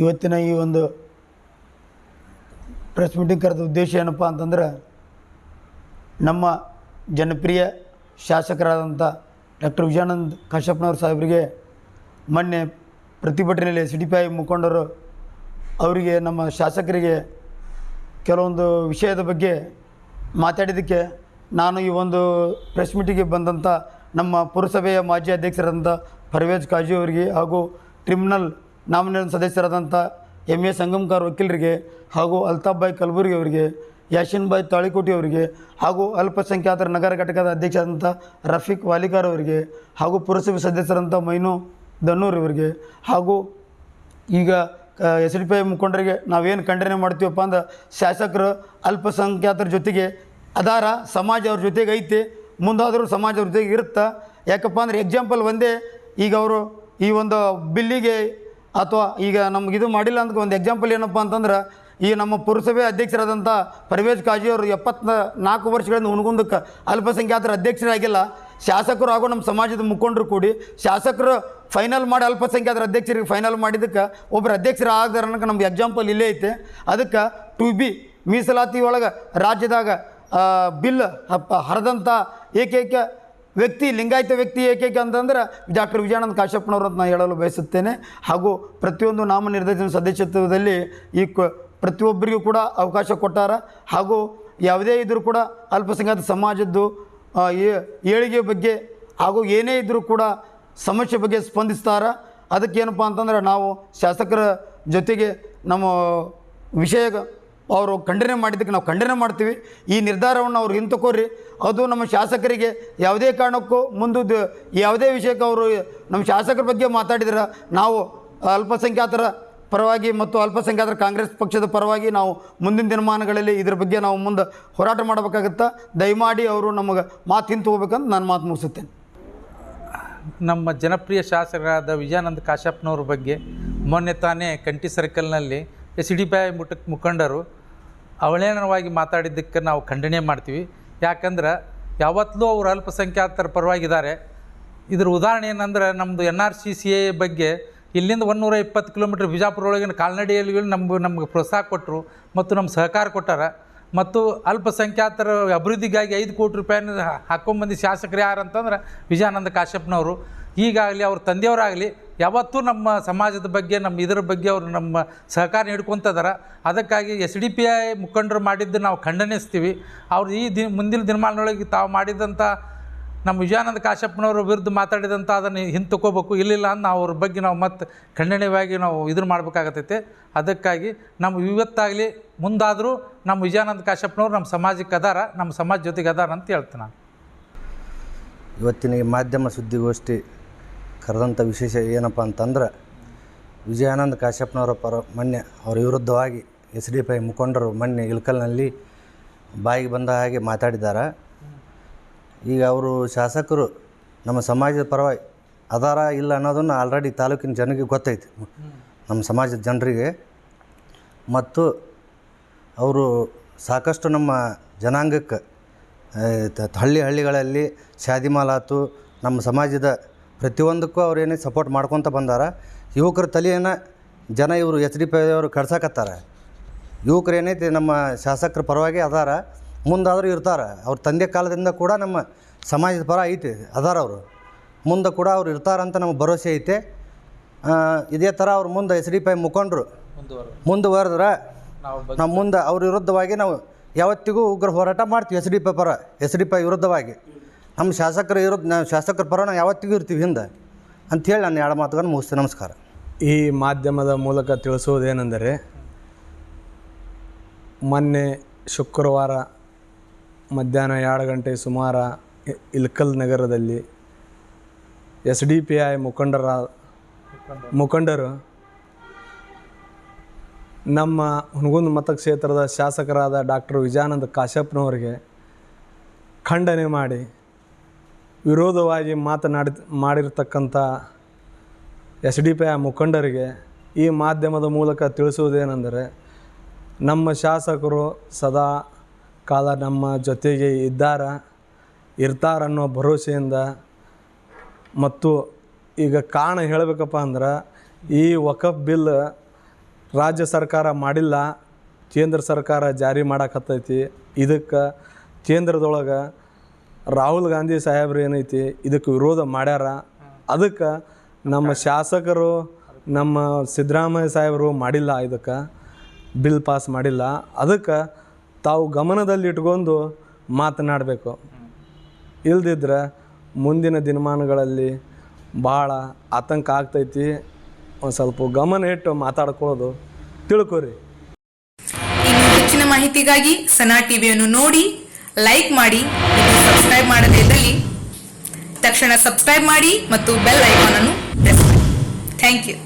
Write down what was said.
ಇವತ್ತಿನ ಈ ಒಂದು ಪ್ರೆಸ್ ಮೀಟಿಂಗ್ ಕರೆದ ಉದ್ದೇಶ ಏನಪ್ಪ ಅಂತಂದ್ರೆ, ನಮ್ಮ ಜನಪ್ರಿಯ ಶಾಸಕರಾದಂಥ ಡಾಕ್ಟರ್ ವಿಜಯಾನಂದ್ ಕಾಶಪ್ಪನವ್ರ ಸಾಹೇಬರಿಗೆ ಮೊನ್ನೆ ಪ್ರತಿಭಟನೆಯಲ್ಲಿ ಸಿ ಡಿ ಪಿ ಮುಖಂಡರು ಅವರಿಗೆ, ನಮ್ಮ ಶಾಸಕರಿಗೆ ಕೆಲವೊಂದು ವಿಷಯದ ಬಗ್ಗೆ ಮಾತಾಡಿದ್ದಕ್ಕೆ ನಾನು ಈ ಒಂದು ಪ್ರೆಸ್ ಮೀಟಿಗೆ ಬಂದಂಥ ನಮ್ಮ ಪುರಸಭೆಯ ಮಾಜಿ ಅಧ್ಯಕ್ಷರಾದಂಥ ಪರ್ವೇಜ್ ಕಾಜಿ ಅವರಿಗೆ ಹಾಗೂ ಟ್ರಿಬ್ಯುನಲ್ ನಾಮಿನೇಷನ್ ಸದಸ್ಯರಾದಂಥ ಎಂ ಎ ಸಂಗಮ್ಕಾರ್ ವಕೀಲರಿಗೆ ಹಾಗೂ ಅಲ್ತಾಬ್ ಬಾಯ್ ಕಲಬುರ್ಗಿ ಅವರಿಗೆ ಯಾಶಿನ್ ಬಾಯ್ ತಾಳಿಕೋಟಿ ಅವರಿಗೆ ಹಾಗೂ ಅಲ್ಪಸಂಖ್ಯಾತರ ನಗರ ಘಟಕದ ಅಧ್ಯಕ್ಷರಾದಂಥ ರಫೀಕ್ ವಾಲಿಕಾರ್ ಅವರಿಗೆ ಹಾಗೂ ಪುರಸಭೆ ಸದಸ್ಯರಂಥ ಮೈನು ದನ್ನೂರ್ ಇವರಿಗೆ ಹಾಗೂ ಈಗ ಎಸ್ ಡಿ ಪಿ ಐ ಮುಖಂಡರಿಗೆ ನಾವೇನು ಖಂಡನೆ ಮಾಡ್ತೀವಪ್ಪ ಅಂದ್ರೆ ಶಾಸಕರು ಅಲ್ಪಸಂಖ್ಯಾತರ ಜೊತೆಗೆ ಅದಾರ, ಸಮಾಜ ಅವ್ರ ಜೊತೆಗೆ ಐತಿ, ಮುಂದಾದರೂ ಸಮಾಜ ಅವ್ರ ಜೊತೆಗೆ ಇರುತ್ತೆ? ಯಾಕಪ್ಪ ಅಂದರೆ ಎಕ್ಸಾಂಪಲ್ ಒಂದೇ, ಈಗ ಅವರು ಈ ಒಂದು ಬಿಲ್ಲಿಗೆ ಅಥವಾ ಈಗ ನಮ್ಗೆ ಇದು ಮಾಡಿಲ್ಲ ಅಂತ ಒಂದು ಎಕ್ಸಾಂಪಲ್ ಏನಪ್ಪ ಅಂತಂದ್ರೆ, ಈ ನಮ್ಮ ಪುರಸಭೆ ಅಧ್ಯಕ್ಷರಾದಂಥ ಪರ್ವೇಜ್ ಕಾಜಿ ಅವರು ಎಪ್ಪತ್ತ ನಾಲ್ಕು ವರ್ಷಗಳಿಂದ ಹುಣಗುಂದಕ್ಕೆ ಅಲ್ಪಸಂಖ್ಯಾತರ ಅಧ್ಯಕ್ಷರಾಗಿಲ್ಲ. ಶಾಸಕರು ಹಾಗೂ ನಮ್ಮ ಸಮಾಜದ ಮುಖಂಡರು ಕೂಡಿ ಶಾಸಕರು ಫೈನಲ್ ಮಾಡಿ ಅಲ್ಪಸಂಖ್ಯಾತರ ಅಧ್ಯಕ್ಷರಿಗೆ ಫೈನಲ್ ಮಾಡಿದ್ದಕ್ಕೆ ಒಬ್ಬರು ಅಧ್ಯಕ್ಷರು ಆಗದಾರ ಅನ್ನೋಕೆ ನಮ್ಗೆ ಎಕ್ಸಾಂಪಲ್ ಇಲ್ಲೇ ಐತೆ. ಅದಕ್ಕೆ ಟು ಬಿ ಮೀಸಲಾತಿ ಒಳಗೆ ರಾಜ್ಯದಾಗ ಬಿಲ್ ಹರಿದಂಥ ಏಕೈಕ ವ್ಯಕ್ತಿ, ಲಿಂಗಾಯತ ವ್ಯಕ್ತಿ ಏಕೈಕ ಅಂತಂದ್ರೆ ಡಾಕ್ಟರ್ ವಿಜಯಾನಂದ ಕಾಶ್ಯಪ್ಪನವರು ಅಂತ ನಾನು ಹೇಳಲು ಬಯಸುತ್ತೇನೆ. ಹಾಗೂ ಪ್ರತಿಯೊಂದು ನಾಮನಿರ್ದೇಶನ ಸದಸ್ಯತ್ವದಲ್ಲಿ ಈ ಕ, ಪ್ರತಿಯೊಬ್ಬರಿಗೂ ಕೂಡ ಅವಕಾಶ ಕೊಟ್ಟಾರ. ಹಾಗೂ ಯಾವುದೇ ಇದ್ದರೂ ಕೂಡ ಅಲ್ಪಸಂಖ್ಯಾತ ಸಮಾಜದ್ದು ಏಳಿಗೆ ಬಗ್ಗೆ ಹಾಗೂ ಏನೇ ಇದ್ದರೂ ಕೂಡ ಸಮಸ್ಯೆ ಬಗ್ಗೆ ಸ್ಪಂದಿಸ್ತಾರ. ಅದಕ್ಕೇನಪ್ಪ ಅಂತಂದ್ರೆ ನಾವು ಶಾಸಕರ ಜೊತೆಗೆ ನಮ್ಮ ವಿಷಯ ಅವರು ಖಂಡನೆ ಮಾಡಿದ್ದಕ್ಕೆ ನಾವು ಖಂಡನೆ ಮಾಡ್ತೀವಿ. ಈ ನಿರ್ಧಾರವನ್ನು ಅವ್ರು ಹಿಂತಕೋರಿ, ಅದು ನಮ್ಮ ಶಾಸಕರಿಗೆ ಯಾವುದೇ ಕಾರಣಕ್ಕೂ ಮುಂದೆ ಯಾವುದೇ ವಿಷಯಕ್ಕೆ ಅವರು ನಮ್ಮ ಶಾಸಕರ ಬಗ್ಗೆ ಮಾತಾಡಿದ್ರೆ ನಾವು ಅಲ್ಪಸಂಖ್ಯಾತರ ಪರವಾಗಿ ಮತ್ತು ಅಲ್ಪಸಂಖ್ಯಾತರ ಕಾಂಗ್ರೆಸ್ ಪಕ್ಷದ ಪರವಾಗಿ ನಾವು ಮುಂದಿನ ದಿನಮಾನಗಳಲ್ಲಿ ಇದ್ರ ಬಗ್ಗೆ ನಾವು ಮುಂದೆ ಹೋರಾಟ ಮಾಡಬೇಕಾಗತ್ತಾ. ದಯಮಾಡಿ ಅವರು ನಮಗೆ ಮಾತು ಹಿಂತು ಹೋಗ್ಬೇಕಂತ ನಾನು ಮಾತು ಮುಗಿಸುತ್ತೇನೆ. ನಮ್ಮ ಜನಪ್ರಿಯ ಶಾಸಕರಾದ ವಿಜಯಾನಂದ ಕಾಶ್ಯಪ್ನವ್ರ ಬಗ್ಗೆ ಮೊನ್ನೆ ತಾನೇ ಕಂಟಿ ಸರ್ಕಲ್ನಲ್ಲಿ ಎಸ್ ಡಿ ಪಿ ಮುಖಂಡರು ಅವಳೇನವಾಗಿ ಮಾತಾಡಿದ್ದಕ್ಕೆ ನಾವು ಖಂಡನೆ ಮಾಡ್ತೀವಿ. ಯಾಕಂದ್ರೆ ಯಾವತ್ತಲೂ ಅವರು ಅಲ್ಪಸಂಖ್ಯಾತರ ಪರವಾಗಿದ್ದಾರೆ. ಇದ್ರ ಉದಾಹರಣೆ ಏನಂದ್ರೆ ನಮ್ಮದು N R C C A ಬಗ್ಗೆ ಇಲ್ಲಿಂದ ಒಂದೂರ ಇಪ್ಪತ್ತು ಕಿಲೋಮೀಟ್ರ್ ಬಿಜಾಪುರ ಒಳಗಿನ ಕಾಲ್ನಡಿಯಲ್ಲಿ ನಮ್ಗೆ ನಮ್ಗೆ ಪ್ರೋತ್ಸಾಹ ಕೊಟ್ಟರು ಮತ್ತು ನಮ್ಮ ಸಹಕಾರ ಕೊಟ್ಟಾರ. ಮತ್ತು ಅಲ್ಪಸಂಖ್ಯಾತರ ಅಭಿವೃದ್ಧಿಗಾಗಿ ಐದು ಕೋಟಿ ರೂಪಾಯಿನ ಹಾಕೊಂಬಂದು ಶಾಸಕರು ಯಾರು ಅಂತಂದ್ರೆ ವಿಜಯಾನಂದ ಕಾಶ್ಯಪ್ನವರು. ಈಗಾಗಲಿ ಅವ್ರ ತಂದೆಯವರಾಗಲಿ ಯಾವತ್ತೂ ನಮ್ಮ ಸಮಾಜದ ಬಗ್ಗೆ, ನಮ್ಮ ಇದರ ಬಗ್ಗೆ ಅವರು ನಮ್ಮ ಸಹಕಾರ ನೀಡ್ಕೊತದಾರ ಅದಕ್ಕಾಗಿ ಎಸ್ ಡಿ ಪಿ ಐ ಮುಖಂಡರು ಮಾಡಿದ್ದು ನಾವು ಖಂಡನಿಸ್ತೀವಿ. ಅವ್ರು ಈ ದಿನ, ಮುಂದಿನ ದಿನಮಾನದೊಳಗೆ ತಾವು ಮಾಡಿದಂಥ ನಮ್ಮ ವಿಜಯಾನಂದ ಕಾಶ್ಯಪ್ಪನವ್ರ ವಿರುದ್ಧ ಮಾತಾಡಿದಂಥ ಅದನ್ನು ಹಿಂತಕೋಬೇಕು ಇಲ್ಲಿಲ್ಲ ಅಂತ ನಾವು ಅವ್ರ ಬಗ್ಗೆ ನಾವು ಮತ್ತೆ ಖಂಡನೀಯವಾಗಿ ನಾವು ಇದನ್ನು ಮಾಡಬೇಕಾಗತ್ತೈತೆ ಅದಕ್ಕಾಗಿ ನಮ್ಮ ಇವತ್ತಾಗಲಿ ಮುಂದಾದರೂ ನಮ್ಮ ವಿಜಯಾನಂದ ಕಾಶ್ಯಪ್ಪನವ್ರು ನಮ್ಮ ಸಮಾಜಕ್ಕೆ ಅದಾರ, ನಮ್ಮ ಸಮಾಜ ಜೊತೆಗೆ ಅದಾರ ಅಂತ ಹೇಳ್ತೀನಿ ನಾನು. ಇವತ್ತಿನ ಈ ಮಾಧ್ಯಮ ಸುದ್ದಿಗೋಷ್ಠಿ ಕರೆದಂಥ ವಿಶೇಷ ಏನಪ್ಪ ಅಂತಂದ್ರೆ ವಿಜಯಾನಂದ ಕಾಶ್ಯಪ್ನವರ ಪರ ಮೊನ್ನೆ ಅವ್ರ ವಿರುದ್ಧವಾಗಿ ಎಸ್ ಡಿ ಪಿ ಐ ಮುಖಂಡರು ಮೊನ್ನೆ ಇಳಕಲ್ನಲ್ಲಿ ಬಾಯಿಗೆ ಬಂದ ಹಾಗೆ ಮಾತಾಡಿದ್ದಾರೆ. ಈಗ ಅವರು ಶಾಸಕರು ನಮ್ಮ ಸಮಾಜದ ಪರವಾಗಿ ಅದಾರ ಇಲ್ಲ ಅನ್ನೋದನ್ನು ಆಲ್ರೆಡಿ ತಾಲೂಕಿನ ಜನರಿಗೆ ಗೊತ್ತೈತಿ. ನಮ್ಮ ಸಮಾಜದ ಜನರಿಗೆ ಮತ್ತು ಅವರು ಸಾಕಷ್ಟು ನಮ್ಮ ಜನಾಂಗಕ್ಕೆ ಹಳ್ಳಿ ಹಳ್ಳಿಗಳಲ್ಲಿ ಶಾದಿ ಮಾಲಾತು ನಮ್ಮ ಸಮಾಜದ ಪ್ರತಿಯೊಂದಕ್ಕೂ ಅವ್ರು ಏನೇ ಸಪೋರ್ಟ್ ಮಾಡ್ಕೊತ ಬಂದಾರ ಯುವಕರ ತಲೆಯನ್ನು ಜನ ಇವರು ಎಚ್ ಡಿ ಪಿ ಅವರು ಕಡ್ಸಕತ್ತಾರ. ಯುವಕರು ಏನೈತಿ ನಮ್ಮ ಶಾಸಕರ ಪರವಾಗಿ ಅದಾರ ಮುಂದಾದರೂ ಇರ್ತಾರೆ. ಅವ್ರ ತಂದೆ ಕಾಲದಿಂದ ಕೂಡ ನಮ್ಮ ಸಮಾಜದ ಪರ ಐತಿ ಅದಾರ ಅವರು. ಮುಂದೆ ಕೂಡ ಅವ್ರು ಇರ್ತಾರಂತ ನಮಗೆ ಭರವಸೆ ಐತೆ. ಇದೇ ಥರ ಅವ್ರು ಮುಂದೆ ಎಚ್ ಡಿ ಪಿ ಮುಖಂಡರು ಮುಂದುವರೆದ್ರೆ. ನಮ್ಮ ಮುಂದೆ ಅವ್ರ ವಿರುದ್ಧವಾಗಿ ನಾವು ಯಾವತ್ತಿಗೂ ಉಗ್ರ ಹೋರಾಟ ಮಾಡ್ತೀವಿ ಎಸ್ ಡಿ ಪಿ ಪರ ಎಸ್ ಡಿ ಪಿ ವಿರುದ್ಧವಾಗಿ. ನಮ್ಮ ಶಾಸಕರು ಇರೋದು ನಾವು ಶಾಸಕರ ಪರ ನಾವು ಯಾವತ್ತಿಗೂ ಇರ್ತೀವಿ ಹಿಂದೆ. ಅಂಥೇಳಿ ನಾನು ಎರಡು ಮಾತುಗಳನ್ನು ಮುಗಿಸ್ತೇನೆ. ನಮಸ್ಕಾರ. ಈ ಮಾಧ್ಯಮದ ಮೂಲಕ ತಿಳಿಸುವುದೇನೆಂದರೆ ಮೊನ್ನೆ ಶುಕ್ರವಾರ ಮಧ್ಯಾಹ್ನ ಎರಡು ಗಂಟೆ ಸುಮಾರ ಇಲ್ಕಲ್ ನಗರದಲ್ಲಿ ಎಸ್ ಡಿ ಪಿ ಐ ಮುಖಂಡರ ಮುಖಂಡರು ನಮ್ಮ ಹುನಗುಂದ ಮತಕ್ಷೇತ್ರದ ಶಾಸಕರಾದ ಡಾಕ್ಟರ್ ವಿಜಯಾನಂದ ಕಾಶ್ಯಪ್ನವರಿಗೆ ಖಂಡನೆ ಮಾಡಿ ವಿರೋಧವಾಗಿ ಮಾತನಾಡಿ ಮಾಡಿರ್ತಕ್ಕಂಥ ಎಸ್ ಡಿ ಪಿ ಮುಖಂಡರಿಗೆ ಈ ಮಾಧ್ಯಮದ ಮೂಲಕ ತಿಳಿಸುವುದೇನೆಂದರೆ, ನಮ್ಮ ಶಾಸಕರು ಸದಾ ಕಾಲ ನಮ್ಮ ಜೊತೆಗೆ ಇದ್ದಾರ, ಇರ್ತಾರನ್ನೋ ಭರವಸೆಯಿಂದ. ಮತ್ತು ಈಗ ಕಾರಣ ಹೇಳಬೇಕಪ್ಪ ಅಂದ್ರೆ, ಈ ವಕಫ್ ಬಿಲ್ ರಾಜ್ಯ ಸರ್ಕಾರ ಮಾಡಿಲ್ಲ, ಕೇಂದ್ರ ಸರ್ಕಾರ ಜಾರಿ ಮಾಡಕತ್ತೈತಿ. ಇದಕ್ಕೆ ಕೇಂದ್ರದೊಳಗೆ ರಾಹುಲ್ ಗಾಂಧಿ ಸಾಹೇಬ್ರು ಏನೈತಿ, ಇದಕ್ಕೆ ವಿರೋಧ ಮಾಡ್ಯಾರ. ಅದಕ್ಕೆ ನಮ್ಮ ಶಾಸಕರು, ನಮ್ಮ ಸಿದ್ದರಾಮಯ್ಯ ಸಾಹೇಬರು ಮಾಡಿಲ್ಲ ಇದಕ್ಕೆ, ಬಿಲ್ ಪಾಸ್ ಮಾಡಿಲ್ಲ. ಅದಕ್ಕೆ ತಾವು ಗಮನದಲ್ಲಿ ಇಟ್ಕೊಂಡು ಮಾತನಾಡಬೇಕು. ಇಲ್ದಿದ್ರೆ ಮುಂದಿನ ದಿನಮಾನಗಳಲ್ಲಿ ಭಾಳ ಆತಂಕ ಆಗ್ತೈತಿ. ಒಂದು ಸ್ವಲ್ಪ ಗಮನ ಇಟ್ಟು ಮಾತಾಡ್ಕೊಳ್ಳೋದು ತಿಳ್ಕೊರಿ. ಹೆಚ್ಚಿನ ಮಾಹಿತಿಗಾಗಿ ಸನಾ ಟಿವಿಯನ್ನು ನೋಡಿ, ಲೈಕ್ ಮಾಡಿ. ಸಬ್ಸ್ಕ್ರೈಬ್ ಮಾಡದೇ ಇದ್ದಲ್ಲಿ ತಕ್ಷಣ ಸಬ್ಸ್ಕ್ರೈಬ್ ಮಾಡಿ ಮತ್ತು ಬೆಲ್ ಐಕಾನ್ ಅನ್ನು ಪ್ರೆಸ್ ಮಾಡಿ. Thank you